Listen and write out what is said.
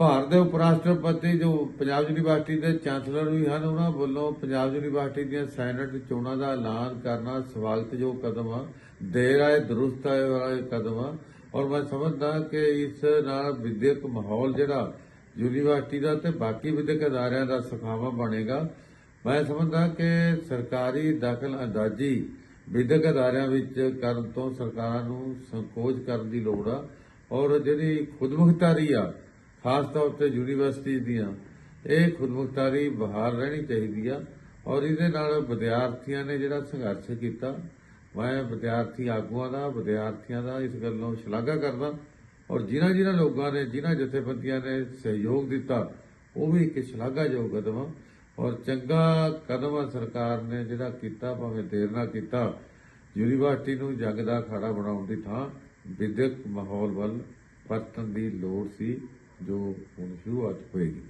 ਭਾਰਤ ਦੇ ਉਪ ਰਾਸ਼ਟਰਪਤੀ ਜੋ ਪੰਜਾਬ ਯੂਨੀਵਰਸਿਟੀ ਦੇ ਚਾਂਸਲਰ ਵੀ ਹਨ, ਉਹਨਾਂ ਵੱਲੋਂ ਪੰਜਾਬ ਯੂਨੀਵਰਸਿਟੀ ਦੀਆਂ ਸੈਨੇਟ ਚੋਣਾਂ ਦਾ ਐਲਾਨ ਕਰਨਾ ਸਵਾਗਤਯੋਗ ਕਦਮ ਆ। ਦੇਰ ਆਏ, ਦਰੁਸਤ ਆਏ ਵਾਲਾ ਕਦਮ ਆ। ਔਰ ਮੈਂ ਸਮਝਦਾ ਕਿ ਇਸ ਨਾਲ ਵਿਦਿਅਕ ਮਾਹੌਲ ਜਿਹੜਾ ਯੂਨੀਵਰਸਿਟੀ ਦਾ ਤੇ ਬਾਕੀ ਵਿਦਿਅਕ ਅਦਾਰਿਆਂ ਦਾ ਸੁਖਾਵਾਂ ਬਣੇਗਾ। ਮੈਂ ਸਮਝਦਾ ਕਿ ਸਰਕਾਰੀ ਦਾਖਲ ਅੰਦਾਜ਼ੀ ਵਿਦਿਅਕ ਅਦਾਰਿਆਂ ਵਿੱਚ ਕਰਨ ਤੋਂ ਸਰਕਾਰਾਂ ਨੂੰ ਸੰਕੋਚ ਕਰਨ ਦੀ ਲੋੜ ਆ। ਔਰ ਜਿਹੜੀ ਖੁਦਮੁਖਤਾਰੀ ਆ ਖਾਸ ਤੌਰ ਤੇ ਯੂਨੀਵਰਸਿਟੀ ਦੀਆਂ, ਇਹ ਖੁਦਮੁਖਤਾਰੀ ਬਹਾਰ ਰਹਿਣੀ ਚਾਹੀਦੀ ਆ ਔਰ ਇਹਦੇ ਨਾਲ ਵਿਦਿਆਰਥੀਆਂ ਨੇ ਜਿਹੜਾ ਸੰਘਰਸ਼ ਕੀਤਾ, ਮੈਂ ਵਿਦਿਆਰਥੀ ਆਗੂਆਂ ਦਾ, ਵਿਦਿਆਰਥੀਆਂ ਦਾ ਇਸ ਗੱਲ ਨੂੰ ਸ਼ਲਾਘਾ ਕਰਦਾ ਔਰ ਜਿਨ੍ਹਾਂ ਜਿਨ੍ਹਾਂ ਲੋਕਾਂ ਨੇ, ਜਿਨ੍ਹਾਂ ਜਥੇਬੰਦੀਆਂ ਨੇ ਸਹਿਯੋਗ ਦਿੱਤਾ, ਉਹ ਵੀ ਇੱਕ ਸ਼ਲਾਘਾਯੋਗ ਕਦਮ ਆ ਔਰ ਚੰਗਾ ਕਦਮ ਆ ਸਰਕਾਰ ਨੇ ਜਿਹੜਾ ਕੀਤਾ, ਭਾਵੇਂ ਦੇਰ ਨਾਲ ਕੀਤਾ, ਯੂਨੀਵਰਸਿਟੀ ਨੂੰ ਜੰਗ ਦਾ ਅਖਾੜਾ ਬਣਾਉਣ ਦੀ ਥਾਂ, ਵਿਦਿਅਕ ਮਾਹੌਲ ਵੱਲ ਪਰਤਣ ਦੀ ਲੋੜ ਸੀ। ਜੋ ਹੁਣ ਸ਼ੁਰੂਆਤ ਹੋਏਗੀ।